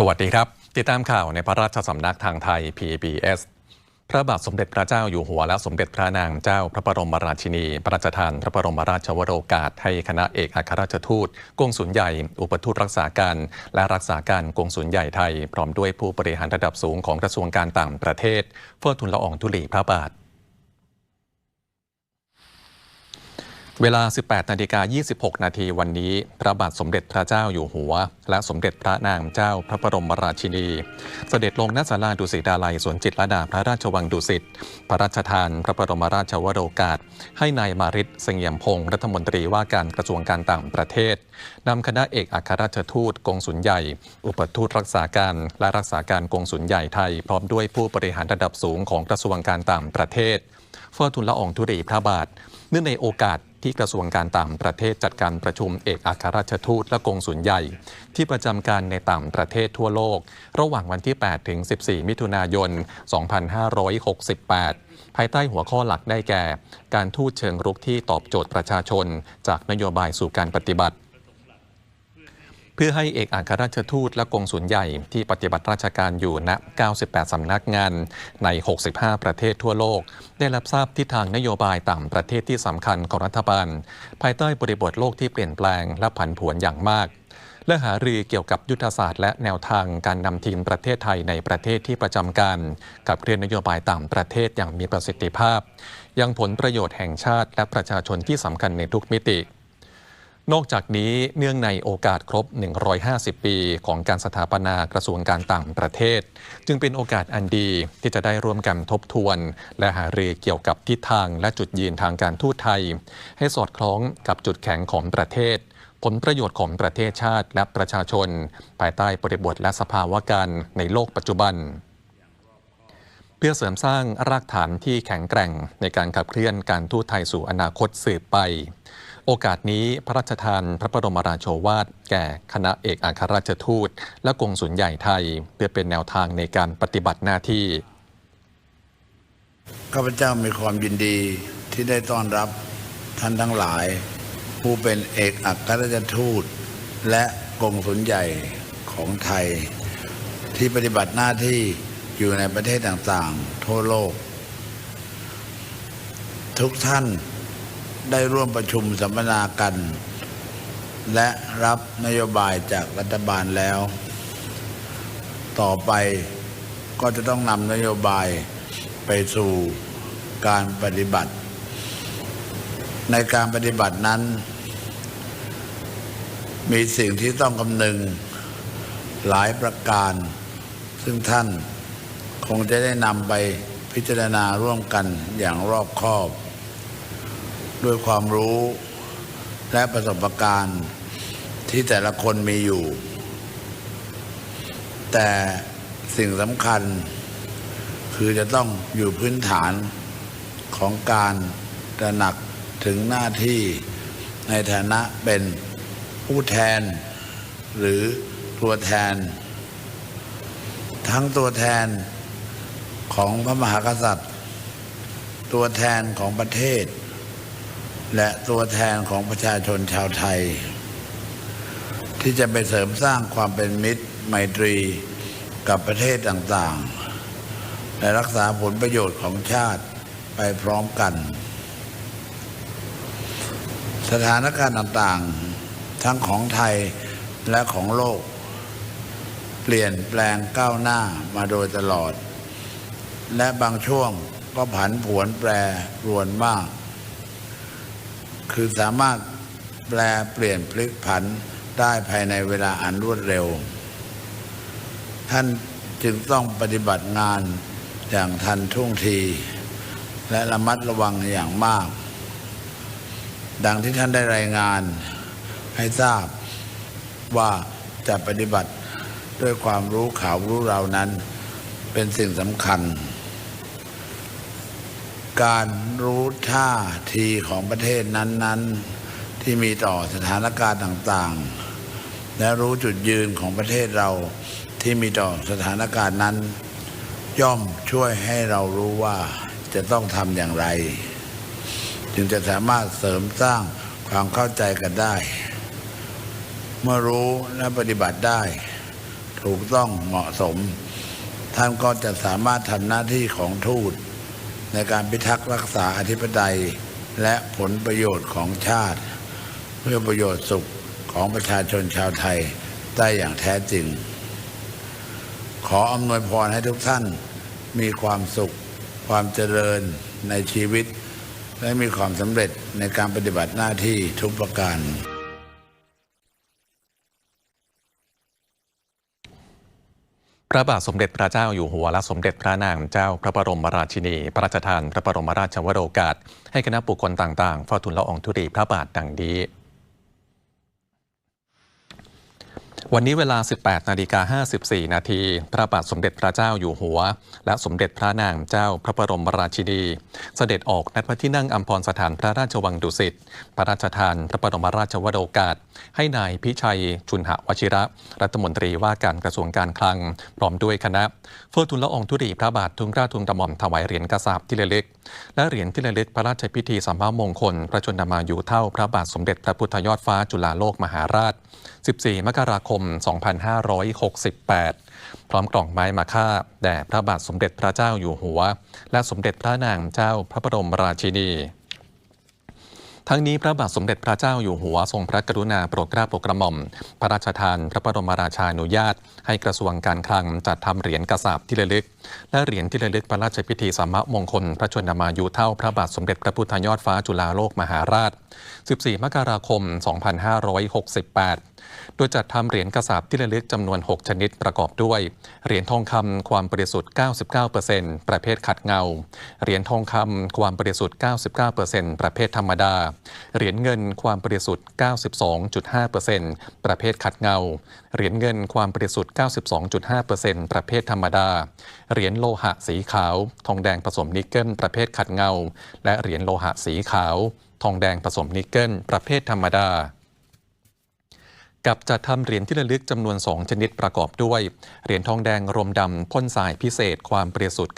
สวัสดีครับ ติดตามข่าวในพระราชสำนักทางไทย PBS พระบาทสมเด็จพระเจ้าอยู่หัวและสมเด็จพระนางเจ้าพระบรมราชินี พระราชทานพระบรมราชวโรกาสให้คณะเอกอัครราชทูตกงสุลใหญ่ อุปทูตรักษาการ และรักษาการกงสุลใหญ่ไทย พร้อมด้วยผู้บริหารระดับสูงของกระทรวงการต่างประเทศเฝ้าทูลละอองธุลีพระบาท เวลา 18 นาฬิกา 26 นาทีวันนี้ พระบาทสมเด็จพระเจ้าอยู่หัว และสมเด็จพระนางเจ้าพระบรมราชินี เสด็จลงณศาลาดุสิตาลัยสวนจิตรลดาพระราชวังดุสิต พระราชทานพระบรมราชวโรกาส ให้นายมาริศเสงี่ยมพงศ์รัฐมนตรีว่าการกระทรวงการต่างประเทศ นำคณะเอกอัครราชทูตกงสุลใหญ่ อุปทูตรักษาการและรักษาการกงสุลใหญ่ไทย พร้อมด้วยผู้บริหารระดับสูงของกระทรวงการต่างประเทศเฝ้าทูลละอองธุลีพระบาท เนื่องในโอกาส ที่กระทรวงการต่างประเทศจัดการประชุมเอกอัครราชทูตและกงสุลใหญ่ ที่ประจำการในต่างประเทศทั่วโลก ระหว่างวันที่ 8 ถึง 14 มิถุนายน 2568 ภายใต้หัวข้อหลักได้แก่ การทูตเชิงรุกที่ตอบโจทย์ประชาชน จากนโยบายสู่การปฏิบัติ เพื่อให้เอกอัครราชทูตและกงสุลใหญ่ที่ปฏิบัติราชการอยู่ณ 98 สำนักงานใน 65 ประเทศทั่วโลก ได้รับทราบทิศทางนโยบายต่างประเทศที่สำคัญของรัฐบาล ภายใต้บริบทโลกที่เปลี่ยนแปลงและผันผวนอย่างมาก และหารือเกี่ยวกับยุทธศาสตร์และแนวทางการนำทีมประเทศไทยในประเทศที่ประจำการกับเคลื่อนนโยบายต่างประเทศอย่างมีประสิทธิภาพ ยังผลประโยชน์แห่งชาติและประชาชนที่สำคัญในทุกมิติ นอกจากนี้เนื่องในโอกาสครบ 150 ปีของการสถาปนากระทรวงการต่างประเทศ จึงเป็นโอกาสอันดีที่จะได้ร่วมกันทบทวน และหารือเกี่ยวกับทิศทางและจุดยืนทางการทูตไทย ให้สอดคล้องกับจุดแข็งของประเทศ ผลประโยชน์ของประเทศชาติและประชาชน ภายใต้บริบทและสภาวะการในโลกปัจจุบันเพื่อเสริมสร้างรากฐานที่แข็งแกร่งในการขับเคลื่อนการทูตไทยสู่อนาคตสืบไป โอกาสนี้พระราชทานพระบรมราโชวาทแก่คณะเอกอัครราชทูต และกงสุลใหญ่ไทย เพื่อเป็นแนวทางในการปฏิบัติหน้าที่ ข้าพเจ้ามีความยินดีที่ได้ต้อนรับท่านทั้งหลาย ผู้เป็นเอกอัครราชทูต และกงสุลใหญ่ของไทย ที่ปฏิบัติหน้าที่อยู่ในประเทศต่างๆ ทั่วโลก ทุกท่าน ได้ร่วมประชุมสัมมนากัน และรับนโยบายจากรัฐบาลแล้ว ต่อไปก็จะต้องนำนโยบายไปสู่การปฏิบัติ ในการปฏิบัตินั้น มีสิ่งที่ต้องคำนึงหลายประการ ซึ่งท่านคงจะได้นำไปพิจารณาร่วมกันอย่างรอบคอบ ด้วยความรู้และประสบการณ์ที่แต่ละคนมีอยู่ แต่สิ่งสำคัญ คือจะต้องอยู่พื้นฐานของการตระหนักถึงหน้าที่ในฐานะเป็นผู้แทน หรือตัวแทน ทั้งตัวแทนของพระมหากษัตริย์ ตัวแทนของประเทศ และตัวแทนของประชาชนชาวไทย ที่จะไปเสริมสร้างความเป็นมิตรไมตรีกับประเทศต่างๆ และรักษาผลประโยชน์ของชาติไปพร้อมกัน สถานการณ์ต่างๆ ทั้งของไทยและของโลก เปลี่ยนแปลงก้าวหน้ามาโดยตลอด และบางช่วงก็ผันผวนแปรรวนมาก คือสามารถแปลเปลี่ยนพลิกผันได้ภายในเวลาอันรวดเร็ว ท่านจึงต้องปฏิบัติงานอย่างทันท่วงที และระมัดระวังอย่างมาก ดังที่ท่านได้รายงานให้ทราบว่าจะปฏิบัติด้วยความรู้ข่าวรู้เรานั้น เป็นสิ่งสำคัญ การรู้ท่าทีของประเทศนั้น ๆ ที่มีต่อสถานการณ์ต่างๆ และรู้จุดยืนของประเทศเราที่มีต่อสถานการณ์นั้น ย่อมช่วยให้เรารู้ว่าจะต้องทำอย่างไร จึงจะสามารถเสริมสร้างความเข้าใจกันได้ เมื่อรู้และปฏิบัติได้ ถูกต้องเหมาะสม ท่านก็จะสามารถทำหน้าที่ของทูต ในการพิทักษ์รักษาอธิปไตย และผลประโยชน์ของชาติ เพื่อประโยชน์สุขของประชาชนชาวไทยได้อย่างแท้จริง ขออำนวยพรให้ทุกท่านมีความสุข ความเจริญในชีวิต และมีความสำเร็จในการปฏิบัติหน้าที่ทุกประการ พระบาทสมเด็จพระเจ้าอยู่หัวและสมเด็จพระนางเจ้าพระบรมราชินี พระราชทาน พระบรมราชวโรกาส ให้คณะบุคคลต่างๆเฝ้าทูลละอองธุลีพระบาทดังนี้ วันนี้เวลา 18 นาฬิกา 54 นาที พระบาทสมเด็จพระเจ้าอยู่หัว และสมเด็จพระนางเจ้าพระบรมราชินี เสด็จออกณพระที่นั่งอัมพรสถานพระราชวังดุสิต พระราชทานพระบรมราชวโรกาส ให้นายพิชัย ชุนหวชิระ รัฐมนตรีว่าการกระทรวงการคลัง พร้อมด้วยคณะเฝ้าทูลละองธุลีพระบาททุนเกล้าทุนกระหม่อมถวายเหรียญกระสาบที่ระลึก และเหรียญที่ระลึกพระราชพิธีสัมมามงคล พระชนมายุเท่าพระบาทสมเด็จพระพุทธยอดฟ้าจุฬาโลกมหาราช 14 มกราคม2568 พร้อมกล่องไม้มาค่า แด่พระบาทสมเด็จพระเจ้าอยู่หัว และสมเด็จพระนางเจ้าพระบรมราชินี ทั้งนี้พระบาทสมเด็จพระเจ้าอยู่หัวทรงพระกรุณาโปรดเกล้าโปรดกระหม่อม พระราชทานพระบรมราชานุญาต ให้กระทรวงการคลังจัดทำเหรียญกระสาบที่ระลึก และเหรียญที่ระลึกพระราชพิธีสัมมมงคล พระชนมายุเท่าพระบาทสมเด็จพระพุทธยอดฟ้าจุฬาโลกมหาราช 14 มกราคม 2568 โดยจัดทำเหรียญกระสาบที่ระลึกจำนวน 6 ชนิดประกอบด้วย เหรียญทองคำความบริสุทธิ์ 99%ประเภทขัดเงา เหรียญทองคำความบริสุทธิ์ 99%ประเภทธรรมดา เหรียญเงินความบริสุทธิ์ 92.5%ประเภทขัดเงา เหรียญเงินความบริสุทธิ์ 92.5%ประเภทธรรมดา เหรียญโลหะสีขาว ทองแดงผสมนิกเกิลประเภทขัดเงา และเหรียญโลหะสีขาว ทองแดงผสมนิกเกิลประเภทธรรมดา กับจัดทำเหรียญที่ระลึกจำนวน 2 ชนิดประกอบด้วย เหรียญทองแดงรมดำพ่นสายพิเศษความบริสุทธิ์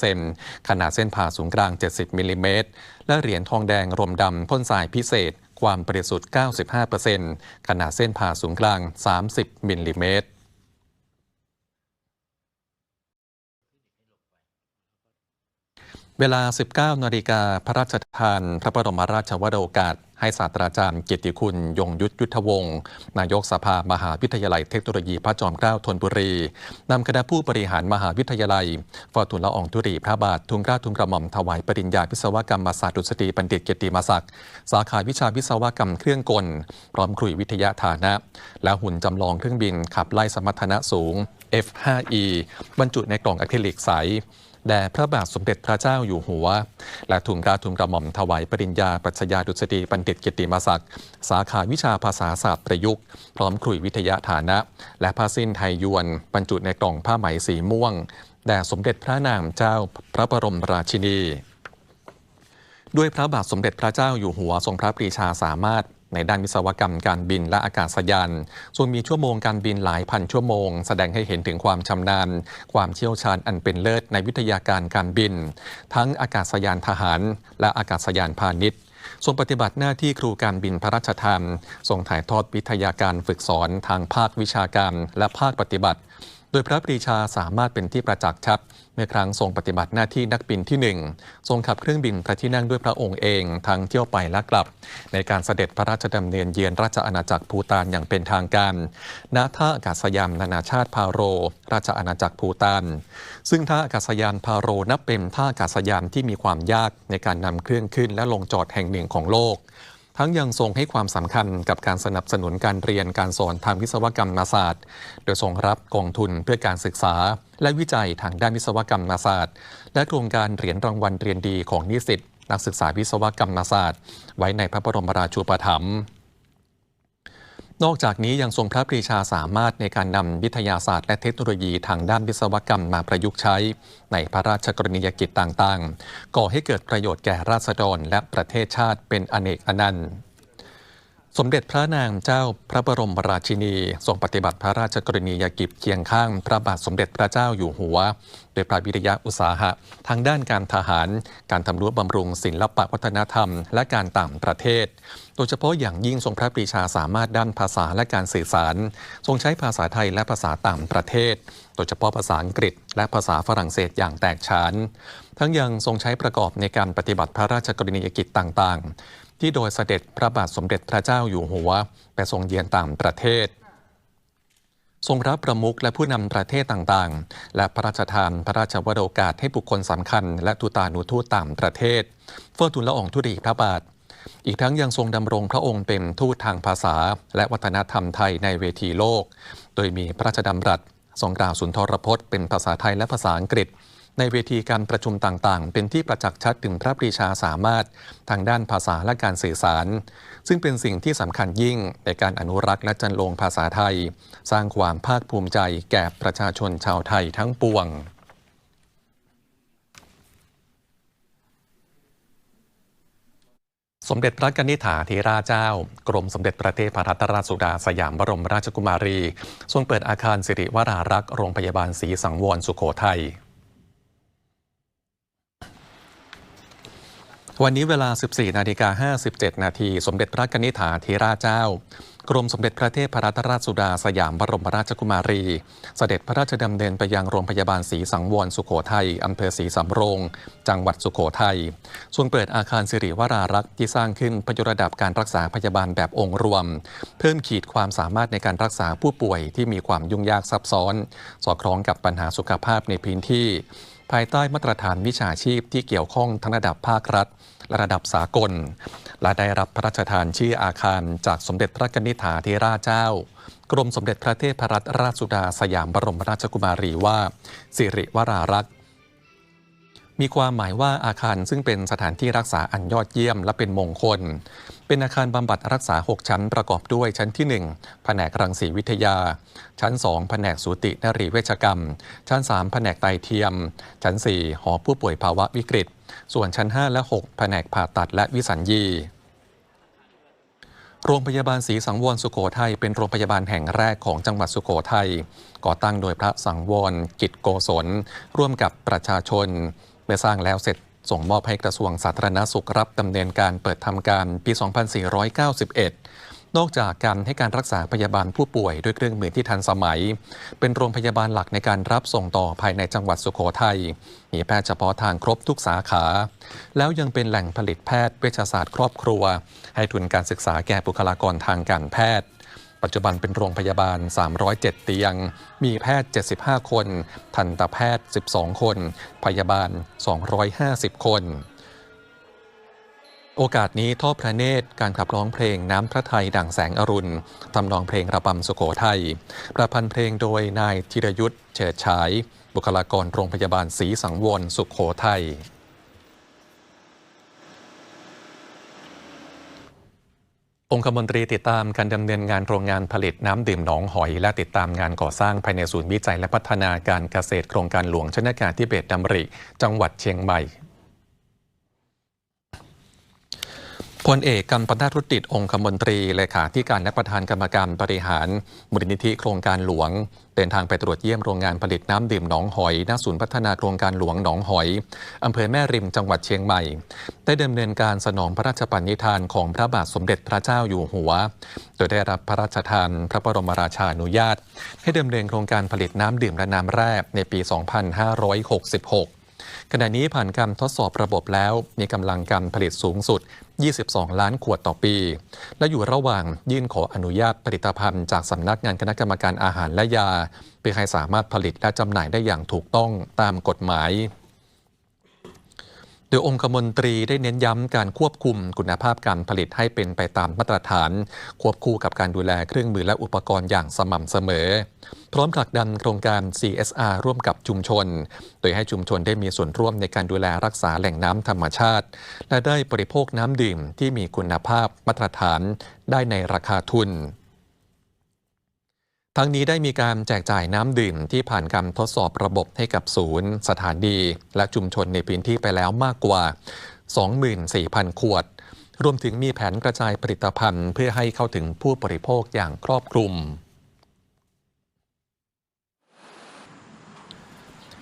95%ขนาดเส้นผ่าศูนย์กลาง 70มิลลิเมตรและเหรียญทองแดงรมดำพ่นสายพิเศษความบริสุทธิ์95%ขนาดเส้นผ่าศูนย์กลาง 30มิลลิเมตรเวลา 19 นาฬิกาพระราชทาน พระบรมราชวโรกาส ให้ศาสตราจารย์เกียรติคุณ ยงยุทธยุทธวงศ์นายกสภามหาวิทยาลัยเทคโนโลยีพระจอมเกล้าธนบุรีนำคณะผู้บริหารมหาวิทยาลัยฟอทุนละอองธุรีพระบาททุนกล้าทุนกระหม่อมถวายปริญญาวิศวกรรมศาสตร์ดุษฎีบัณฑิตเกียรติมศักดิ์สาขาวิชาวิศวกรรมเครื่องกล พร้อมครุยวิทยาฐานะ และหุ่นจำลองเครื่องบินขับไล่สมรรถนะสูง F5E บรรจุในกล่องอะคริลิกใส แด่พระบาทสมเด็จพระเจ้าอยู่หัว และทุนกาทุนกระหม่อมถวายปริญญาปรัชญาดุษฎีบัณฑิตกียรติมศักดิ์ สาขาวิชาภาษาศาสตร์ประยุกต์ พร้อมครุยวิทยาฐานะ และผ้าสิ้นไทยยวนบรรจุในกล่องผ้าไหมสีม่วงแด่สมเด็จพระนางเจ้าพระบรมราชินีด้วยพระบาทสมเด็จพระเจ้าอยู่หัวทรงพระปรีชาสามารถ ในด้านวิศวกรรมการบินและอากาศยานทรงมีชั่วโมงการบินหลายพันชั่วโมง แสดงให้เห็นถึงความชำนาญ ความเชี่ยวชาญอันเป็นเลิศในวิทยาการการบิน ทั้งอากาศยานทหาร และอากาศยานพาณิชย์ทรงปฏิบัติหน้าที่ครูการบินพระราชทานทรงถ่ายทอดวิทยาการฝึกสอนทางภาควิชาการและภาคปฏิบัติ ดยพระปรีชาสามารถเป็นที่ประจักษ์ชัดเมื่อครั้งทรงปฏิบัติหน้าที่นักบินที่หนึ่งทรงขับเครื่องบินพระที่นั่งด้วยพระองค์เองทั้งเที่ยวไปและกลับ ในการเสด็จพระราชดำเนินเยือนราชอาณาจักรภูตานอย่างเป็นทางการ ณ ท่าอากาศยานนานาชาติพาโร ราชอาณาจักรภูตาน ซึ่งท่าอากาศยานพาโรนับเป็นท่าอากาศยานที่มีความยากในการนำเครื่องขึ้นและลงจอดแห่งหนึ่งของโลก ทั้งยังทรงให้ความสำคัญกับการสนับสนุนการเรียนการสอนทางวิศวกรรมศาสตร์ โดยทรงรับกองทุนเพื่อการศึกษา และวิจัยทางด้านวิศวกรรมศาสตร์ และโครงการเหรียญรางวัลเรียนดีของนิสิตนักศึกษาวิศวกรรมศาสตร์ ไว้ในพระบรมราชูปถัมภ์ นอกจากนี้ยังทรงพระปรีชาสามารถในการนำวิทยาศาสตร์และเทคโนโลยีทางด้านวิศวกรรมมาประยุกต์ใช้ ในพระราชกรณียกิจต่างๆ ก่อให้เกิดประโยชน์แก่ราษฎรและประเทศชาติเป็นอเนกอนันต์ สมเด็จพระนางเจ้าพระบรมราชินีทรงปฏิบัติพระราชกรณียกิจเคียงข้างพระบาทสมเด็จพระเจ้าอยู่หัว โดยพระวิริยะอุตสาหะ ทางด้านการทหาร การทำรั้วบำรุงศิลปะวัฒนธรรม และการต่างประเทศ โดยเฉพาะอย่างยิ่งทรงพระปรีชาสามารถด้านภาษาและการสื่อสาร ทรงใช้ภาษาไทยและภาษาต่างประเทศ โดยเฉพาะภาษาอังกฤษ และภาษาฝรั่งเศสอย่างแตกฉาน ทั้งยังทรงใช้ประกอบในการปฏิบัติพระราชกรณียกิจต่างๆ ที่โดยเสด็จพระบาทสมเด็จพระเจ้าอยู่หัวไปทรงเยือนต่างประเทศ ทรงรับประมุขและผู้นำประเทศต่างๆ และพระราชทานพระราชวโรกาสให้บุคคลสำคัญ และทูตานุทูตต่างประเทศ เฝ้าทูลละอองธุลีพระบาทอีกทั้งยังทรงดำรงพระองค์เป็นทูตทางภาษา และวัฒนธรรมไทยในเวทีโลก โดยมีพระราชดำรัสทรงกล่าวสุนทรพจน์เป็นภาษาไทยและภาษาอังกฤษ ในเวทีการประชุมต่างๆ เป็นที่ประจักษ์ชัดถึงพระปรีชาสามารถทางด้านภาษาและการสื่อสาร ซึ่งเป็นสิ่งที่สำคัญยิ่งในการอนุรักษ์และจันลงภาษาไทย สร้างความภาคภูมิใจแก่ประชาชนชาวไทยทั้งปวงสมเด็จพระกนิษฐาธิราชเจ้า กรมสมเด็จพระเทพรัตนราชสุดาสยามบรมราชกุมารี ทรงเปิดอาคารสิริวรารักษ์โรงพยาบาลศรีสังวรสุโขทัย วันนี้เวลา 14 นาฬิกา 57 นาที สมเด็จพระกนิษฐาธิราชเจ้า กรมสมเด็จพระเทพรัตนราชสุดาสยามบรมราชกุมารี เสด็จพระราชดำเนินไปยังโรงพยาบาลศรีสังวรสุโขทัยอำเภอศรีสำโรง จังหวัดสุโขทัยทรงเปิดอาคารสิริวรารักษ์ที่สร้างขึ้นพยกระดับการรักษาพยาบาลแบบองค์รวม เพิ่มขีดความสามารถในการรักษาผู้ป่วยที่มีความยุ่งยากซับซ้อน สอดคล้องกับปัญหาสุขภาพในพื้นที่ ภายใต้มาตรฐานวิชาชีพที่เกี่ยวข้องทั้งระดับภาครัฐ และระดับสากล และได้รับพระราชทานชื่ออาคารจากสมเด็จพระกนิษฐาธิราชเจ้า กรมสมเด็จพระเทพรัตนราชสุดาสยามบรมราชกุมารีว่า สิริวรารักษ์มีความหมายว่าอาคารซึ่งเป็นสถานที่รักษาอันยอดเยี่ยมและเป็นมงคล เป็นอาคารบำบัดรักษา 6 ชั้นประกอบด้วยชั้นที่ 1 แผนกรังสีวิทยา ชั้น 2 แผนกสูตินรีเวชกรรม ชั้น 3 แผนกไตเทียม ชั้น 4 หอผู้ป่วยภาวะวิกฤต ส่วนชั้น 5 และ 6 แผนกผ่าตัดและวิสัญญีโรงพยาบาลศรีสังวรสุโขทัยเป็นโรงพยาบาลแห่งแรกของจังหวัดสุโขทัยก่อตั้งโดยพระสังวรกิจโกศลร่วมกับประชาชนเมื่อสร้างแล้วเสร็จ ส่งมอบให้กระทรวงสาธารณสุขรับดำเนินการเปิดทำการปี 2491 นอกจากการให้การรักษาพยาบาลผู้ป่วยด้วยเครื่องมือที่ทันสมัย เป็นโรงพยาบาลหลักในการรับส่งต่อภายในจังหวัดสุโขทัย มีแพทย์เฉพาะทางครบทุกสาขา แล้วยังเป็นแหล่งผลิตแพทย์เวชศาสตร์ครอบครัว ให้ทุนการศึกษาแก่บุคลากรทางการแพทย์ ปัจจุบันเป็นโรงพยาบาล 307 เตียง มีแพทย์ 75 คน ทันตแพทย์ 12 คน พยาบาล 250 คน โอกาสนี้ทอดพระเนตรการขับร้องเพลงน้ำพระไทยดั่งแสงอรุณทำนองเพลงระบำสุโขทัย ประพันธ์เพลงโดยนายธีรยุทธ์เฉิดฉาย บุคลากรโรงพยาบาลศรีสังวรสุโขทัย องคมนตรีติดตามการดำเนินงานโรงงานผลิตน้ำดื่มหนองหอย และติดตามงานก่อสร้างภายในศูนย์วิจัยและพัฒนาการเกษตรโครงการหลวงชนาการที่เบตดำริ จังหวัดเชียงใหม่ พลเอกกำปนารุติดองคมนตรีเลขาธิการและประธานกรรมการบริหารมูลนิธิโครงการหลวง เดินทางไปตรวจเยี่ยมโรงงานผลิตน้ำดื่มหนองหอยณศูนย์พัฒนาโครงการหลวงหนองหอยอำเภอแม่ริมจังหวัดเชียงใหม่ ได้ดำเนินการสนองพระราชปณิธานของพระบาทสมเด็จพระเจ้าอยู่หัว โดยได้รับพระราชทานพระบรมราชานุญาต ให้ดำเนินโครงการผลิตน้ำดื่มและน้ำแร่ในปี 2566 ขณะนี้ผ่านการทดสอบระบบแล้ว มีกำลังการผลิตสูงสุด 22 ล้านขวดต่อปี และอยู่ระหว่างยื่นขออนุญาตผลิตภัณฑ์จากสำนักงานคณะกรรมการอาหารและยา เพื่อให้สามารถผลิตและจำหน่ายได้อย่างถูกต้องตามกฎหมาย โดยองคมนตรีได้เน้นย้ำการควบคุมคุณภาพการผลิตให้เป็นไปตามมาตรฐาน ควบคู่กับการดูแลเครื่องมือและอุปกรณ์อย่างสม่ำเสมอ พร้อมผลักดันโครงการ CSR ร่วมกับชุมชน โดยให้ชุมชนได้มีส่วนร่วมในการดูแลรักษาแหล่งน้ำธรรมชาติ และได้บริโภคน้ำดื่มที่มีคุณภาพมาตรฐานได้ในราคาทุน ทั้งนี้ได้มีการแจกจ่ายน้ำดื่มที่ผ่านการทดสอบระบบให้กับศูนย์ สถานีและชุมชนในพื้นที่ไปแล้วมากกว่า 24,000 ขวด รวมถึงมีแผนกระจายผลิตภัณฑ์ เพื่อให้เข้าถึงผู้บริโภคอย่างครอบคลุม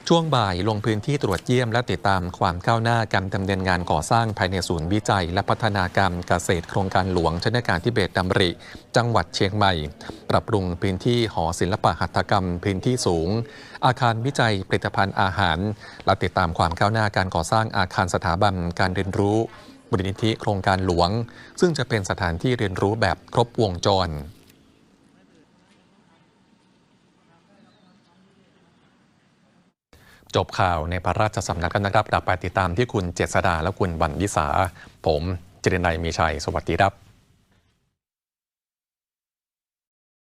ช่วงบ่ายลงพื้นที่ตรวจเยี่ยมและติดตามความก้าวหน้าการดำเนินงานก่อสร้างภายในศูนย์วิจัย และพัฒนาการมเกษตรโครงการหลวงชนการทิเบตดำริ จังหวัดเชียงใหม่ ปรับปรุงพื้นที่หอศิลปหัตถกรรมพื้นที่สูง อาคารวิจัยผลิตภัณฑ์อาหาร และติดตามความก้าวหน้าการก่อสร้างอาคารสถาบันการเรียนรู้มูลนิธิโครงการหลวง ซึ่งจะเป็นสถานที่เรียนรู้แบบครบวงจร จบข่าวในพระราชสำนักกันนะครับกลับไปติดตามที่คุณเจษดาและคุณบรรวิสา ผมเจริญนายมีชัย สวัสดีครับ